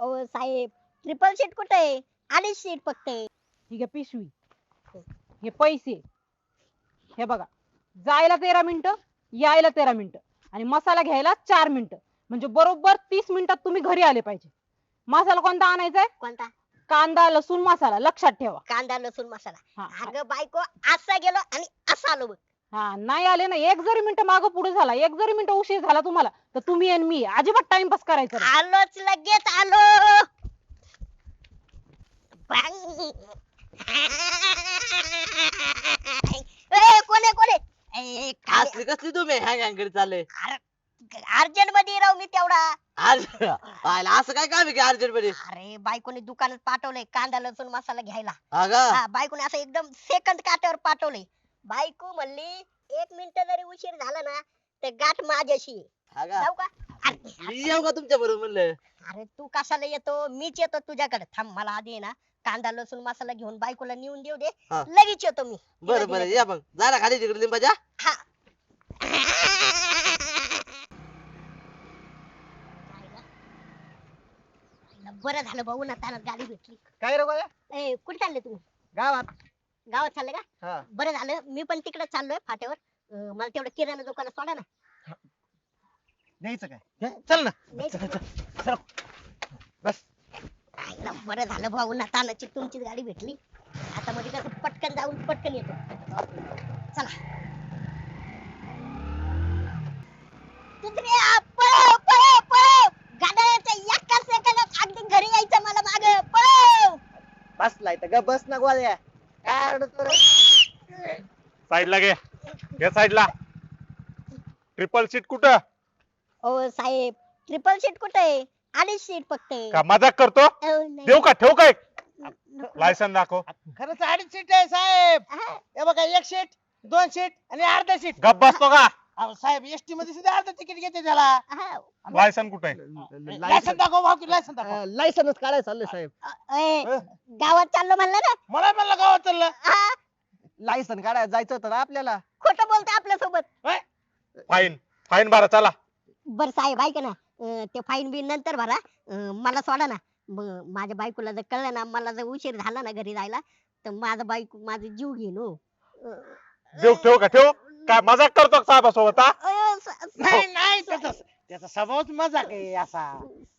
अहो साहेब triple seat कुठे आहे? अडीच सीट फक्त आहे. ठीक आहे पिशवी. हे पैसे. हे बघा. जायला तेरा मिनिटं यायला तेरा मिनिटं. आणि मसाला घ्यायला चार मिनिटं. म्हणजे बरोबर तीस मिनिटात तुम्ही घरी आले पाहिजे. मसाला कोणता आणायचा आहे कोणता? कांदा लसूण मसाला. लक्षात ठेवा. कांदा लसूण मसाला. हा. अगं बायको असा गेलो आणि असा आलो बघ. हा नाही आले ना एक जरी मिनिटं मागं पुढे झाला एक जरी मिनिटं उशीर झाला तुम्हाला तर तुम्ही आणि मी अजिबात टाइमपास करायचा नाही. आलोच लगेच आलो. बांग. ए, कोणे कोणे ए, काय- असली कसली तुम्ही? हँग हँग करीत चालले अर्जंटमध्ये राहू मी तेवढा. असं काय काम आहे की अर्जंटमध्ये अरे बायकोने दुकानात पाठवलंय कांदा लसूण मसाला घ्यायला. हा का? हा बायकोने असं एकदम सेकंद काट्यावर पाठवलंय. बायको म्हणली एक मिनिट जरी उशीर झाला ना तर गाठ माझ्याशी. आहे. हा का? जाऊ का? अरे मी येऊ का तुमच्या बरोबर म्हणलं? अरे तू कशाला येतो? मीच येतो तुझ्याकडे. थांब मला आधी आहे ना कांदा लसूण मसाला घेऊन बायकोला नेऊन देऊ दे. हा. लगेच येतो मी. बरं बरं या मग. जा ना खाली तिकडे लिंबाच्या. हा. बरं झालं भाऊ ना तानात गाडी भेटली. काय रे गोळ्या ए कुठे चालले तुम्ही? गावात. गावात चालले का? हा. बरं झालं. मी पण तिकडे चाललोय फाट्यावर. अं, मला तेवढं किराणा दुकानात सोडा ना. द्यायचं काय? चल ना. नाही बस. आईला बरं झालं भाऊ. ना तानाची तुमचीच गाडी भेटली. आता मध्ये कसं पटकन जाऊन पटकन येतो. चला. पळव पळव पळव गाड्याच्या एका सेकंदात अगदी घरी यायचं मला माग. पळव बसलाय तर ग. बस ना गोळ्या. काय अडचण? साईडला घे. घे साईडला. ट्रिपल सीट कुठं? ओ साहेब ट्रिपल सीट कुठे आहे? अडीच सीट फक्त आहे. का मजाक करतो? अहो, नाही. देऊ का? ठेवू काय? नको. लायसन दाखव. खरंच अडीच सीट आहे साहेब. हा, हे बघा एक सीट दोन सीट आणि अर्धा सीट गप बसतो का? अहो, साहेब एसटी मध्ये सुद्धा अर्धा तिकीट घेते त्याला. लायसन कुठे? आहे लायसन दाखव भाऊ की लायसन दाखव. लायसनच काढायला चाललंय साहेब. ए, गावात चाललो म्हणलं ना. मला म्हणलं गावात चाललं. हा, लायसन काढायला जायचं होतं ना आपल्याला. खोटं बोलतो आपल्यासोबत फाईन फाईन भरा चला. बर साहेब ऐका ना. अं, ते फाईन बिन नंतर भरा. अं, मला सोडा ना. माझ्या बायकोला जर कळलं ना मला जर उशीर झाला ना घरी जायला तर माझा बायको माझा जीव घेईन हो. देऊ ठेवू का? ठेवू? काय मजाक करतो का साहेबासोबत हा? नाही नाही त्याचा त्याचा स्वभावच मजाक आहे असा.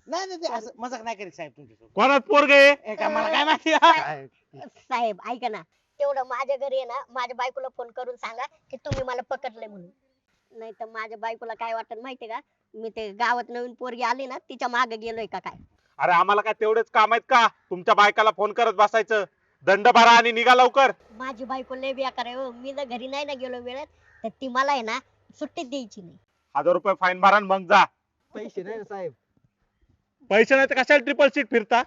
नाही नाही ते असं मजाक नाही करीत साहेब तुमच्यासोबत. कोणाच पोरग आहे? हे काय मला काय माहिती? हा? काय साहेब ऐका ना. तेवढं माझ्या घरी आहे ना माझ्या बायकोला फोन करून सांगा की तुम्ही मला पकडले म्हणून. नाही तर माझ्या बायकोला काय वाटत माहितीये का? मी ते गावात नवीन पोरगी आली ना तिच्यामागे गेलोय का काय? अरे आम्हाला काय तेवढेच काम आहेत का? तुमच्या बायकाला फोन करत बसायचं. दंड भरा आणि निघा लवकर. माझी बायको लय बेकार आहे हो. मी जर घरी नाही ना गेलो वेळेत. तर ती मला आहे ना सुट्टीच द्यायची नाही. हजार रुपये फाईन भरा आणि मग जा. पैसे नाही ना साहेब. पैसे नाही तर कशाला ट्रिपल सीट फिरता?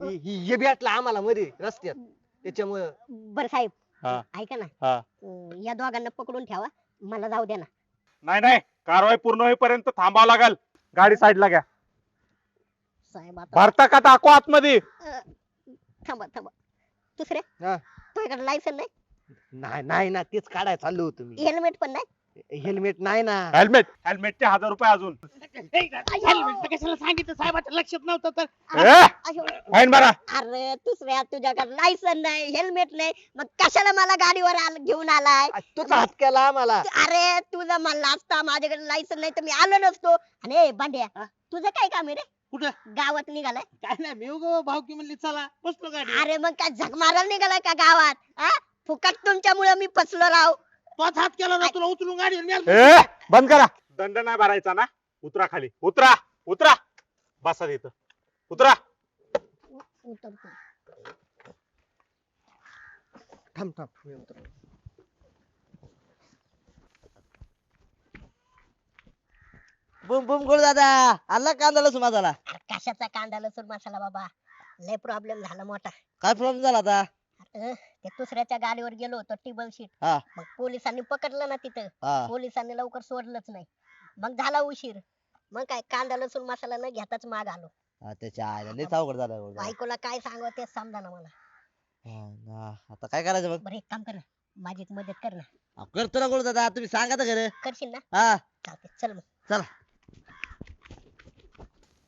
हि- हि- हे भेटला आम्हाला मध्ये रस्त्यात. त्याच्यामुळं. बर साहेब हा. ऐका ना. हा. अं, या दोघांना पकडून ठेवा. मला जाऊ द्या ना. नाही नाही. कारवाई पूर्ण होईपर्यंत थांबावं लागेल. गाडी साईडला घ्या. साहेब आता भरता का दाखवा आतमध्ये? अं, थांबा थांबा. दुसरे? हा. तुझ्याकडे लायसन नाही? नाही नाही ना तेच काढायला चाललो होतो मी. हेल्मेट पण नाही? हेल्मेट नाही ना. हेल्मेट हेल्मेटचे हजार रुपये अजून. हे, तर कशाला सांगितलं? साहेबाच्या लक्षात नव्हतं तर. ए, अयो, फाईन भरा अरे दुसऱ्या तुझ्याकडे लायसन नाही हेल्मेट नाही. मग कशाला मला गाडीवर आल- घेऊन आलाय? आ, तूच हात केला आम्हाला. अरे तुझं म्हणला असता माझ्याकडे लायसन नाही तर मी आलो नसतो. आणि ए, भांड्या तुझं काय काम आहे रे? कुठं? गावात निघालाय? काय नाही मी उगा भावकी म्हणली चला बसलो गाडी अरे मग काय झक मारायला निघालाय का गावात? हा फुकट तुमच्यामुळे मी फसलो राव. तोच हात केला ना तुला उचलून गाडीवर नेलं. ए बंद करा. दंड नाही भरायचा ना? उतरा खाली. उतरा उतरा. बसा तिथं. उतरा. उतरतो. थांब थांब मी उतरतो. बुम बुम गोळ दादा. आला कांदा लसूण माझाला? अरे कशाचा कांदा लसूण मसाला बाबा? लय प्रॉब्लेम झाला मोठा. काय प्रॉब्लेम झाला आता? ते दुसऱ्याच्या गाडीवर गेलो होतो टेबल शीट. हा. मग पोलिसांनी पकडलं ना तिथं. हा. पोलिसांनी लवकर सोडलंच नाही. मग झाला उशीर. मग काय कांदा लसूण मसाला न घेताच माग आलो. हा, त्याच्या आईला लयच अवघड झालं गोळ दादा. बायकोला काय सांगावं तेच समजा ना मला. हा, ना. आता काय करायचं मग? बरं एक काम कर ना. माझी एक मदत कर ना. करतो ना गोळ दादा तुम्ही सांगा तर खरं. करशील ना? हा. चालते चल मग. चला.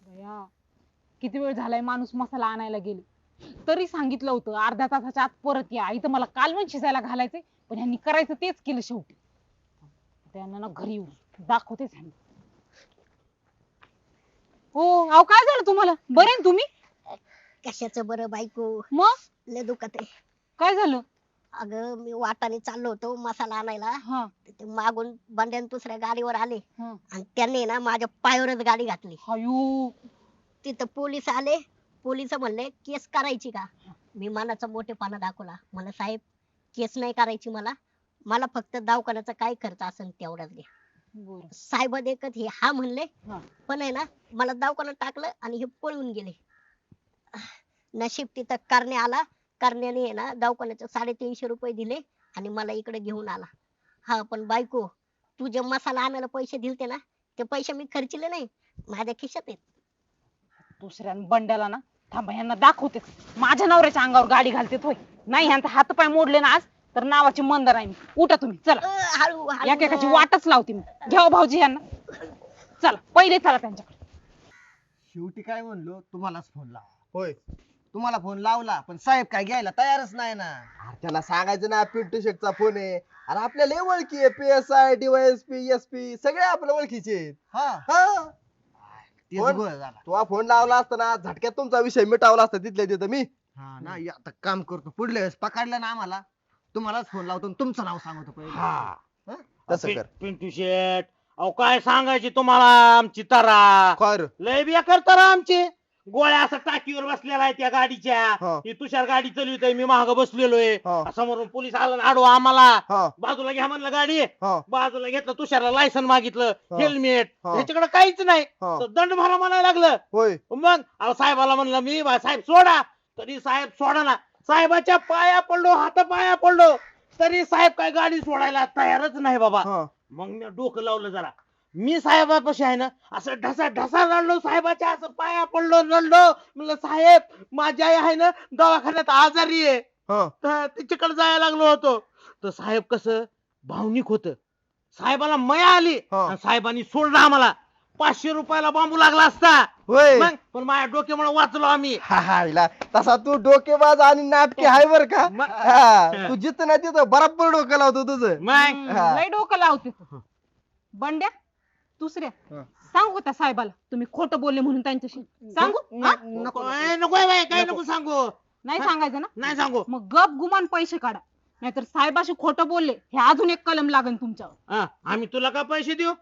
बया किती वेळ झालाय माणूस मसाला आणायला गेले? तरी सांगितलं होतं अर्ध्या तासाच्या आत परत या. इथं मला कालवण शिजायला घालायचंय पण ह्यांनी करायचं तेच केलं शेवटी. त्यांना ना घरी येऊ दाखवतेच ह्यांना हो अहो काय झालं तुम्हाला? बरे ना तुम्ही? कशाचं बरं बायको? मग? लय दुखत आहे. काय झालं? अगं मी वाटाने चाललो होतो मसाला आणायला. हा. ते मागून बंड्यान दुसऱ्या गाडीवर आले. हा. आणि त्यांनी ना माझ्या पायावरच गाडी घातली. अयो. तिथं पोलीस आले. पोलीस म्हणले केस करायची का? मी मनाचा मोठेपणा दाखवला. मला साहेब केस नाही करायची मला. मला फक्त दवाखान्याचा काय खर्च असेल तेवढाच घ्या. साहेब देखत हे हा म्हणले हा. पण आहे ना मला दवाखान्यात टाकलं आणि हे पळून गेले. नशीब तिथं करणे आला. करण्याने आहे ना दवाखान्याचे साडेतीनशे रुपये दिले आणि मला इकडे घेऊन आला. हा पण बायको तू जे मसाला आणायला पैसे दिलते ना ते पैसे मी खर्चले नाही. माझ्या खिशात आहेत. दुसऱ्या बंड्याला ना थांबा यांना दाखवते. माझ्या नवऱ्याच्या अंगावर गाडी घालते होय. नाही ह्यांचा हात पाय मोडले ना आज तर नावाची मंदर आहे मी. उठा तुम्ही चला. हळू एकेकाची. वाटच लावते मी. घ्या हो भाऊजी यांना. चला पहिले चला त्यांच्याकडे. शेवटी काय म्हणलो? तुम्हालाच फोन लावा. होय. तुम्हाला फोन लावला पण साहेब काय घ्यायला तयारच नाही ना. अरे त्याला सांगायचं ना पिंटू शेटचा फोन आहे. अरे आपल्या लय ओळखी आहे P S I DYSP S P सगळे आपल्या ओळखीचे आहेत. हा. तेच कोण? गोळ झाला. तो फोन लावला असता ना झटक्यात तुमचा विषय मिटावला असता तिथल्या तिथं मी. हा ना या आता काम करतो. पुढल्या वेळेस पकडलं ना आम्हाला तुम्हालाच फोन लावतो आणि तुमचं नाव सांगतो पहिले. हा. तसं पिं- कर. पिंटू शेट अहो काय सांगायची तुम्हाला आमची तरा? काय रे? लय बेकार तरा आमची. गोळ्या असं टाकीवर बसलेला आहे त्या गाडीच्या. हा. ही तुषार गाडी चालवित मी माग बसलेलोय. हा. समोरून पोलीस आला ना आडवा आम्हाला. हा. बाजूला घ्या म्हणलं गाडी. हा. बाजूला घेतलं तुषारला लायसन मागितलं हा. हेल्मेट हा. ह्याच्याकडे काहीच नाही. हा. तर दंड भरा म्हणायला लागलं. होय. मग अहो साहेबाला म्हणलं मी बा- साहेब सोडा. तरी साहेब सोडा ना. साहेबाच्या पाया पडलो हात पाया पडलो. तरी साहेब काय गाडी सोडायला तयारच नाही बाबा. हा. मग मी डोकं लावलं जरा. मी साहेबापाशी आहे ना असं ढसा ढसा रडलो साहेबाच्या असं पाया पडलो रडलो. म्हणलं साहेब माझी आई आहे ना दवाखान्यात आजारी आहे. हा. तर तिच्याकडे जायला लागलो होतो. तर साहेब कसं भावनिक होत. साहेबाला मया आली. हा. आणि साहेबांनी सोडलं आम्हाला. पाचशे रुपयाला बांबू लागला असता. होय. मग पण माझ्या डोक्यामुळे वाचलो आम्ही. हा हा हिला. तसा तू डोकेबाज आणि नाटके आहे बर का? मग- हा, तू जिथं नाही तिथं बराबर डोकं लावतो तुझं. मग. हा. लय डोकं लावते तू. बंड्या दुसऱ्या. हा. सांगू त्या साहेबाला? तुम्ही खोटं बोलले म्हणून त्यांच्याशी. सांगू? हा? नको ए, नको. ए बाई, काय नको. सांगू? नाही सांगायचं ना? नाही सांगू. मग गप गुमान पैसे काढा. नाहीतर साहेबाशी खोटं बोलले हे अजून एक कलम लागेल तुमच्यावर. हा, आम्ही तुला का पैसे देऊ?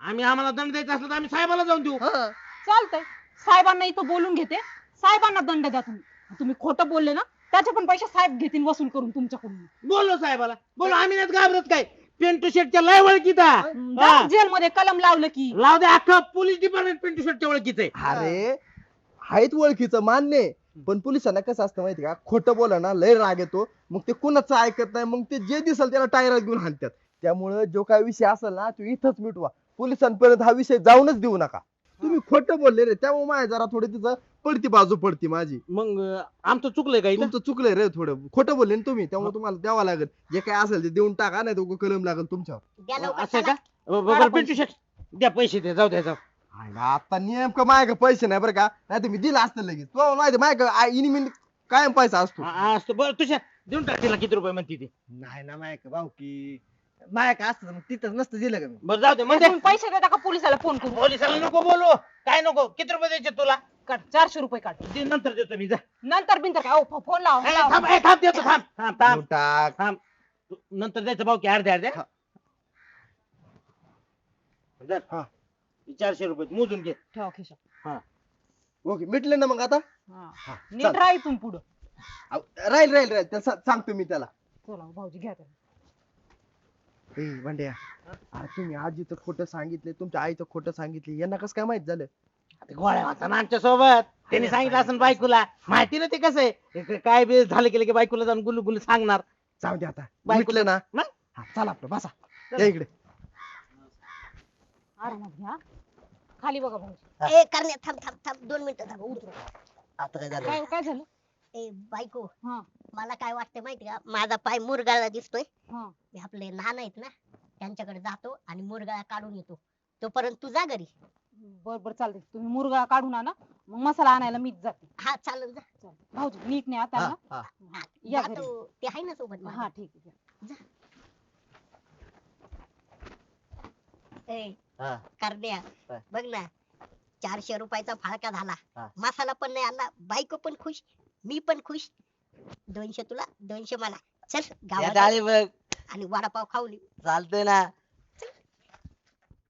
आम्ही आम्हाला दंड द्यायचा असला तर आम्ही साहेबाला जाऊन देऊ. हा. चालतंय. साहेबांना इथं बोलून घेते. साहेबांना दंड द्या तुम्ही. तुम्ही खोटं बोलले ना त्याचे पण पैसे साहेब घेतील वसूल करून तुमच्याकडून. बोलो साहेबाला. बोलो आम्ही नाही घाबरत काय? पिंटू शेटच्या लय ओळखीत. हा. जेल मध्ये कलम लावलं की. लाव दे अख्खं पोलीस डिपार्टमेंट पिंटू शेटच्या ओळखीत आहे. अरे आहेत ओळखीचं मान्य आहे. पण पोलिसांना कसं असतं माहिती का? खोटं बोला ना लय राग येतो. मग ते कुणाचं ऐकत नाही मग ते जे दिसल त्याला टायरात घेऊन हाणतात. त्यामुळे जो काय विषय असेल ना तो इथंच मिटवा. पोलिसांपर्यंत हा विषय जाऊनच देऊ नका. तुम्ही खोटं बोलले रे. त्यामुळे माझ्या जरा थोडी तिचं पडती बाजू पडती माझी. मग अं, आमचं चुकलंय काही तुमचं चुकलंय रे थोडं. खोटं बोलले ना तुम्ही त्यामुळे तुम्हाला द्यावं लागेल. जे काय असेल ते देऊन टाका नाही तर कलम लागेल तुमच्यावर. द्या लवकर असं चला. का? बरं पिंटू शेट द्या पैसे द्या जाऊ द्या जाऊ. आता नेमकं माझ्याकडे पैसे नाही बरं का? नाही तर मी दिला असतं लगेच. तो माहिती माझ्याकडे इनिमिन कायम पैसा असतो. हा, हा, असतं. बरं तुझ्या देऊन टाक तिला किती रुपये म्हणते ती. नाही ना मायक भाऊ की. मायक असतं मग तिथंच नसतं दिलं का मी? बरं जाऊ दे म्हणजे तुम्ही पैसे देता का पोलिसाला फोन करू पोलिसाला नको बोलू. काय नको? किती रुपये द्यायचे तुला? काढ चारशे रुपये काढ. दे, नंतर देतो मी जा. नंतर बिंतर काय? फोन लावा ए, लावा. थांब ए, थांब देतो थांब थांब थांब. टाक थांब. तू नंतर द्यायचं भाऊ की अर्ध्या अर्ध्या धर. हा. हे चारशे रुपये मोजून घे. ठेवा खिशात. ओके मिटले ना मग आता? हा. नीट राहा इथून पुढं. अहो, राहील राहील राहील. त्याला सा- सांगतो मी त्याला. चला भाऊजी घ्या त्याला. ए भांड्या. अरे तुम्ही आजीचं खोटं सांगितले तुमच्या आईचं खोटं सांगितले यांना कसं काय माहीत झालं? ते गोळ्या होता ना आमच्यासोबत त्यांनी सांगितलं असं बायकोला. माहिती ना ते कसं आहे? काय बी झालं केलं की बायकोला जाऊन गुलू गुलू सांगणार. जाऊ दे आता. बायको- मिटलं ना. मग? हा, चला आपलं बसा. या इकडे. आरामात घ्या खाली बघा भाऊजी. ए करण्या थांब थांब थांब दोन मिनिटं थांब उतरू. आता काय झालं? काय काय झालं? ए बायको. हा. मला काय वाटतं माहिती का माझा पाय मुरगाळा दिसतोय हा मी आपले नाना आहेत ना त्यांच्याकडे जातो आणि मुरगाळा काढून येतो तोपर्यंत तू जा घरी बर बर चालतंय तुम्ही मुरगा काढून आणा मग मसाला आणायला मीच जाते हा चालेल जा चालतंय. भाऊजी नीट नाही आता हा, ना हा. या घरी तू. ते आहे ना सोबत माझ्या. हा ठीक आहे ए, हा. करण्या काय? बघ ना चारशे रुपयाचा फाळका झाला हा. मसाला पण नाही आणला बायको पण खुश मी पण खुश दोनशे तुला दोनशे मला. चल गावात डाळी बघ. आणि वडापाव खाऊ चालतंय ना.